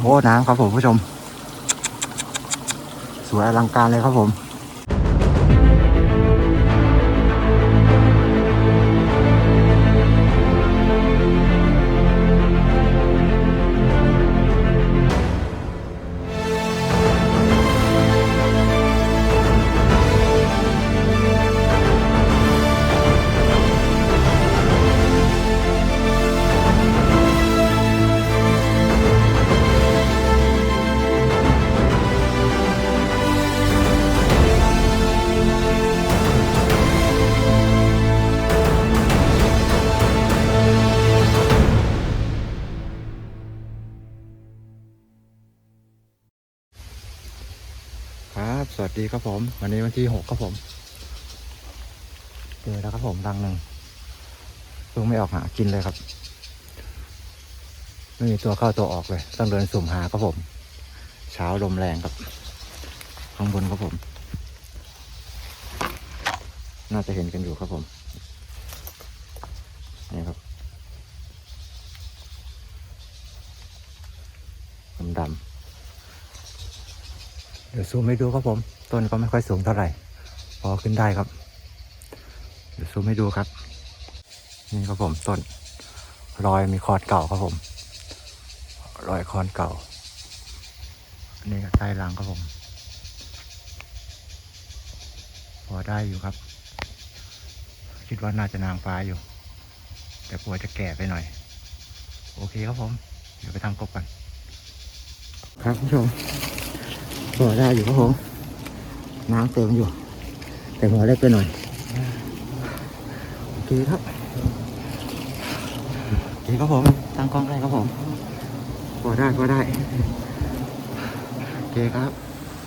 โอ้น้ำครับผมผู้ชม สวยอลังการเลยครับผม ครับผม วันนี้วันที่หกครับผมเจอแล้วครับผมรังหนึ่งเพิ่งไม่ออกหากินเลยครับ ไม่มีตัวเข้าตัวออกเลย ต้องเดินสุ่มหาครับผม เช้าลมแรงครับ ข้างบนครับผม น่าจะเห็นกันอยู่ครับผมนี่ครับดำๆ ดี๋ยวซูมให้ดูครับผม ต้นก็ไม่ค่อยสูงเท่าไหร่ พอขึ้นได้ครับ เดี๋ยวซูมให้ดูครับ นี่ครับผมต้น รอยมีคอดเก่าครับผม รอยคอนเก่า นี่ก็ใต้รังครับผม พอได้อยู่ครับ คิดว่าน่าจะนางฟ้าอยู่ แต่กลัวจะแก่ไปหน่อย โอเคครับผม เดี๋ยวไปทำกบกัน ครับผู้ชม พอได้อยู่ครับผมน้ำเติมอยู่ แต่หัวเล็กไปหน่อยโอเคครับโอเคครับผมตั้งกล้องได้ครับผมพอได้พอได้โอเคครับ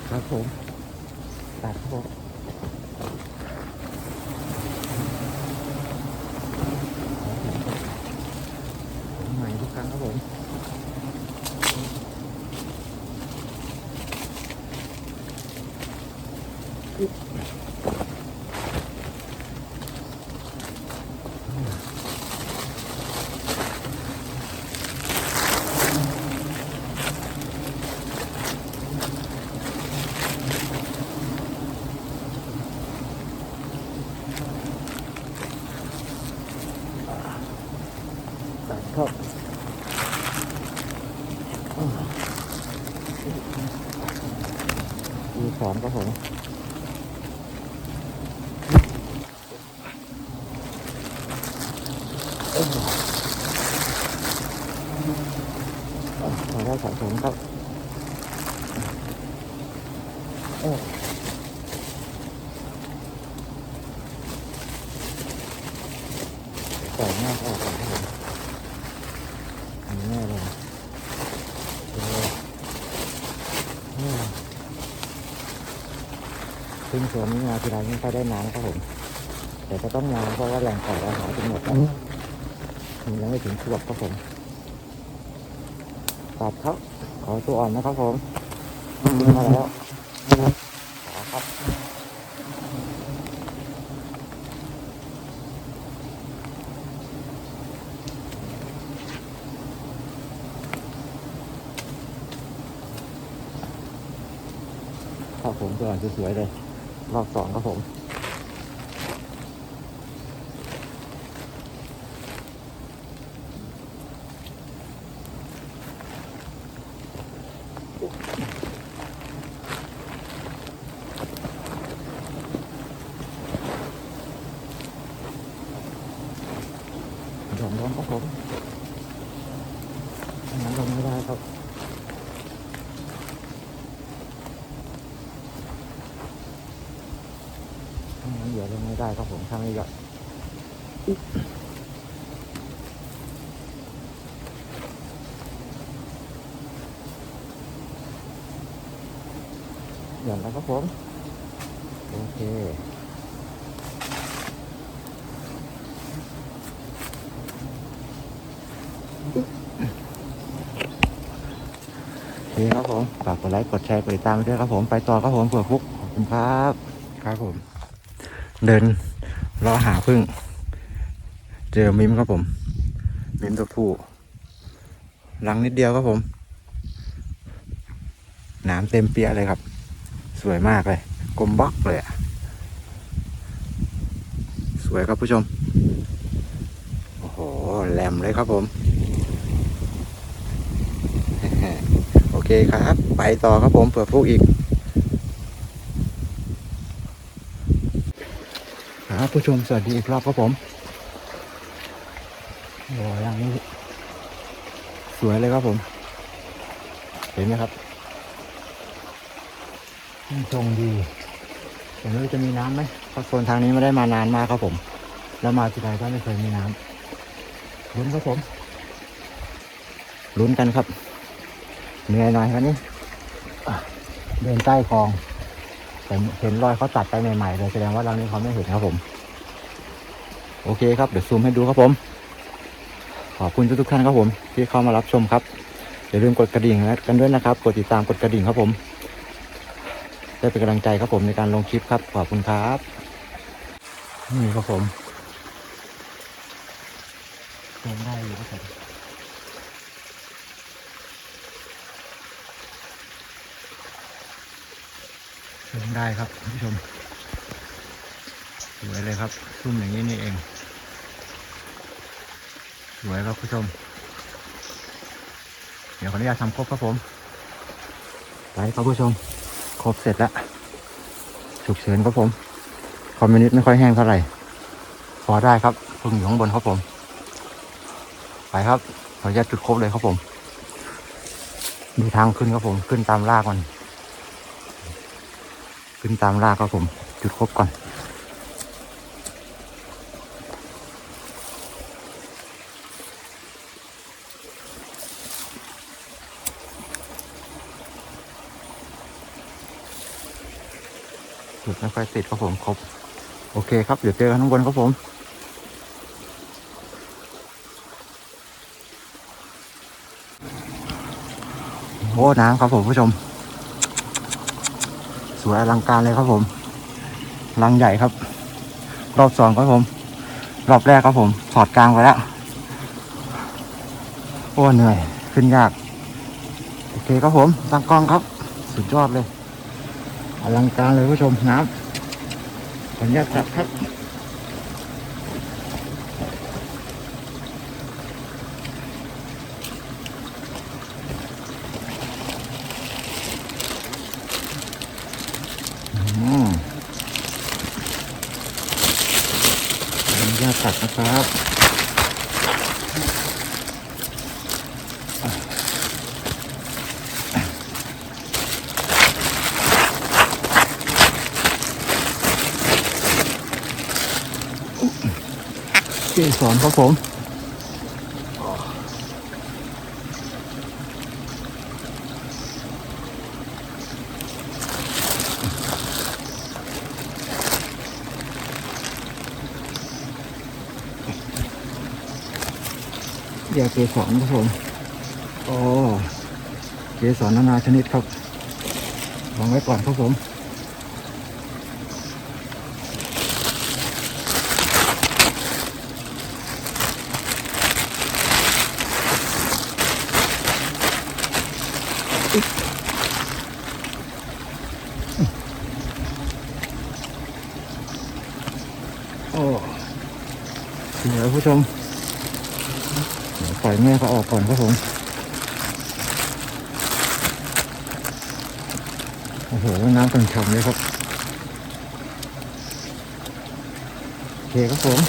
ครับผมตัดครับผมทุกครั้งครับผม ตัดเข้ามีสองครับผม ขอได้สองถุงครับโอ้ใส่หน้าออกก่อนครับผมอันนี้แน่เลยโอ้โหอืมซึ่งสวนนี้มาทีไรไม่ค่อยได้น้ำครับผมแต่ก็ต้องมาเพราะว่าแหล่งปล่อยอาหารจะหมดแล้วมันยังไม่ถึงขวบครับผม ตัดครับขอตัวอ่อนนะครับผมมาแล้วขอครับครับผมตัวอ่อนสวยๆเลยรอบสองครับผม หย่อนลงครับผมอันนั้นลงไม่ได้ครับอันนั้นเดี๋ยวลงไม่ได้ครับผมถ้าไม่หย่อนหย่อนแล้วครับผม โอเคคครับผม ฝากกดไลค์ กดแชร์ กดติดตามด้วยครับผม ไปต่อครับผมเผื่อฟุก ขอบคุณครับ ครับผม เดินรอหาพึ่ง เจอมิมครับผม มิมตัวผู้หลังนิดเดียวครับผมำเต็มเปียเลยครับ สวยมากเลย กลมบล็อกเลยอะสวยครับผู้ชม โอ้โห แหลมเลยครับผม โอเคครับ ไปต่อครับผมเปิดฟุกอีก ผู้ชมสวัสดีอีกรอบครับผมโอ้ยอย่างนี้สวยเลยครับผม เห็นไหมครับทรงดีแต่ไม่รู้จะมีน้ำไหมเพราะโซนทางนี้ไม่ได้มานานมากครับผม แล้วมาทีไรก็ไม่เคยมีน้ำลุ้นครับผมลุ้นกันครับเหนื่อยหน่อยวันนี้อะเดินใต้คลองแต่เห็นรอยเขาตัดไปใหม่ๆเลยแสดงว่าเรานี้เขาไม่เห็นครับผม โอเคครับเดี๋ยวซูมให้ดูครับผม ขอบคุณทุกๆท่านครับผม ที่เข้ามารับชมครับอย่าลืมกดกระดิ่งกันด้วยนะครับ กดติดตามกดกระดิ่งครับผมได้เป็นกำลังใจครับผมในการลงคลิปครับขอบคุณครับนี่ครับผมเดินได้อยู่ครับผมเดินได้ครับคุณผู้ชม สวยเลยครับซุ่มอย่างนี้นี่เอง สวยครับผู้ชม เดี๋ยวขออนุญาตทำครบครับผมไปครับผู้ชม ครบเสร็จแล้วฉุกเฉินครับผม คอมมิวนิสต์ไม่ค่อยแห้งเท่าไหร่ พอได้ครับพึ่งอยู่ข้างบนครับผม ไปครับขออนุญาตจุดครบเลยครับผม มีทางขึ้นครับผม ขึ้นตามรากมัน ขึ้นตามรากครับผม จุดครบก่อน จุดไม่ค่ อยติดครับผมครบ โอเคครับ เดี๋ยวเจอกันข้างบนครับผมโอ้น้ำครับผมผู้ชม สวยอลังการเลยครับผมลังใหญ่ครับ รอบสองครับผม รอบแรกครับผมถอดกลางไปแล้วโอ้เหนื่อยขึ้นยากโอเคครับผมตั้งกล้องครับ สุดยอดเลยอลังการเลยผู้ชมน้ำ ขออนุญาตจับครับอืมขออนุญาตตัดนะครับ เกสรครับผมยวเกสรครับผมโอ้เกสรนานาชนิดครับวางไว้ก่อนครับผม ผู้ชมเดี๋ยวปล่อยแม่เขาออกก่อนครับผม โอ้โห น้ำกันฉ่ำเลยครับ โอเคครับผม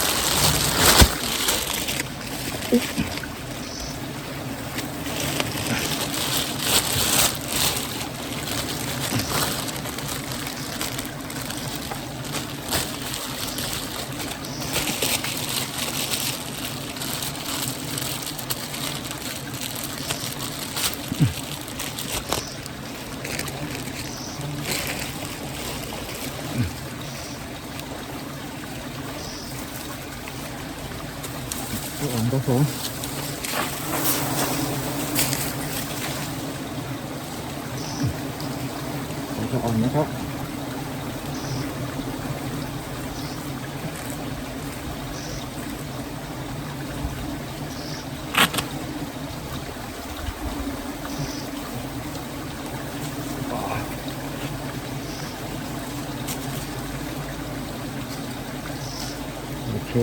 ผู้อ่อนครับผมผมจะอ่อนนะครับ โเค โอ้ ส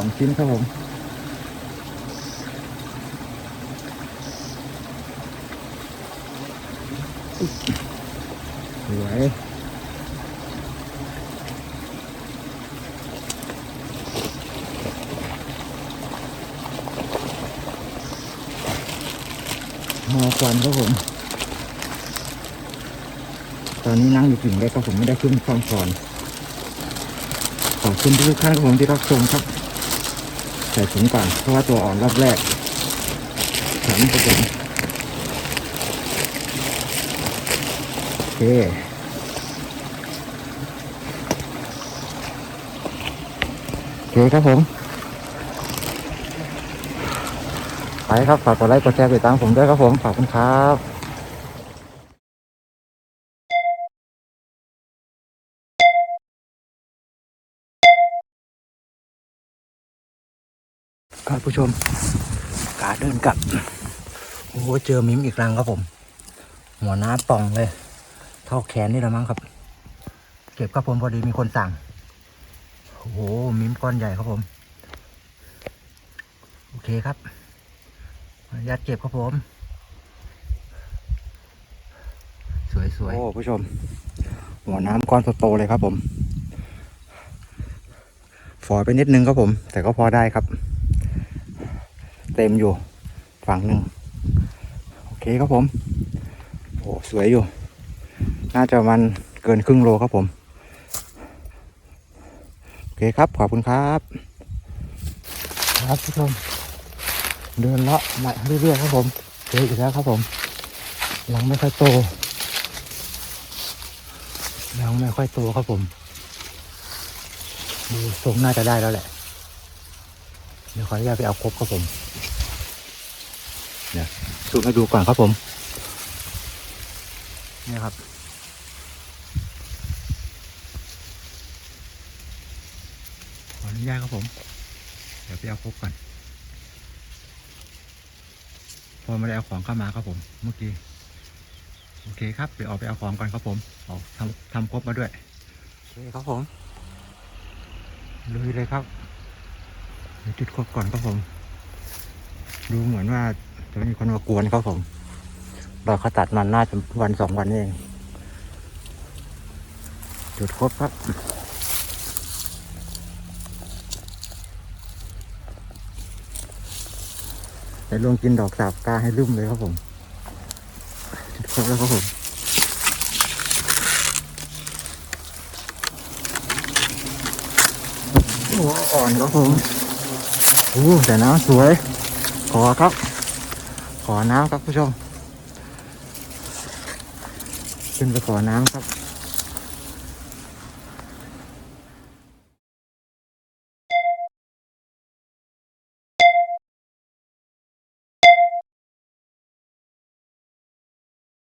องชิ้นครับผม สวยหอควันครับผม ตอนนี้นั่งอยู่กิ่งเล็กครับผมไม่ได้ขึ้นฟังก่อนขอบคุณทุกท่านครับผมที่รับชมครับใส่ถุงก่อนเพราะว่าตัวอ่อนรอบแรกแถมกระผมโอเคโอเคครับผมไปครับฝากกดไลค์กดแชร์ติดตามผมด้วยครับผม ขอบคุณครับ ครับผู้ชมกาเดินกลับ โอ้เจอมิมอีกรังครับผม หัวน้ำป่องเลย เท่าแขนนี่ละมั้งครับ เก็บครับผมพอดีมีคนสั่ง โอ้โหมิมก้อนใหญ่ครับผม โอเคครับขออนุญาตเก็บครับผม สวยๆ โอ้ผู้ชม หัวน้ำก้อนโตๆเลยครับผม ฝอยไปนิดนึงครับผม แต่ก็พอได้ครับ เต็มอยู่ ฝั่งหนึ่งโอเคครับผมโอ้สวยอยู่ น่าจะมันเกินครึ่งโลครับผม โอเคครับ ขอบคุณครับ ครับผู้ชมเดินเลาะมาเรื่อยๆครับผมเจออีกแล้วครับผมหลังไม่ค่อยโตหลังไม่ค่อยโตครับผมดูทรงน่าจะได้แล้วแหละ เดี๋ยวขออนุญาตไปเอาครบครับผม เดี๋ยวสูตรให้ดูก่อนครับผมนี่ครับ ขออนุญาตครับผม เดี๋ยวไปเอาครบก่อนพอไม่ได้เอาของเข้ามาครับผม เมื่อกี้ โอเคครับ เดี๋ยวออกไปเอาของก่อนครับผมออกทำทำครบมาด้วย โอเคครับผมลุยเลยครับเดี๋ยวจุดครบก่อนครับผม ดูเหมือนว่า จะมีคนมากวนครับผม เราเขาตัดมันน่าจะวันสองวันเอง จุดครบครับไปลงกินดอกสาบกาให้ลืมเลยครับผม จุดครบแล้วครับผมหัวอ่อนครับผมโอ้แต่น้ำสวย ขอครับ ขอน้ำครับผู้ชม ขึ้นไปขอน้ำครับ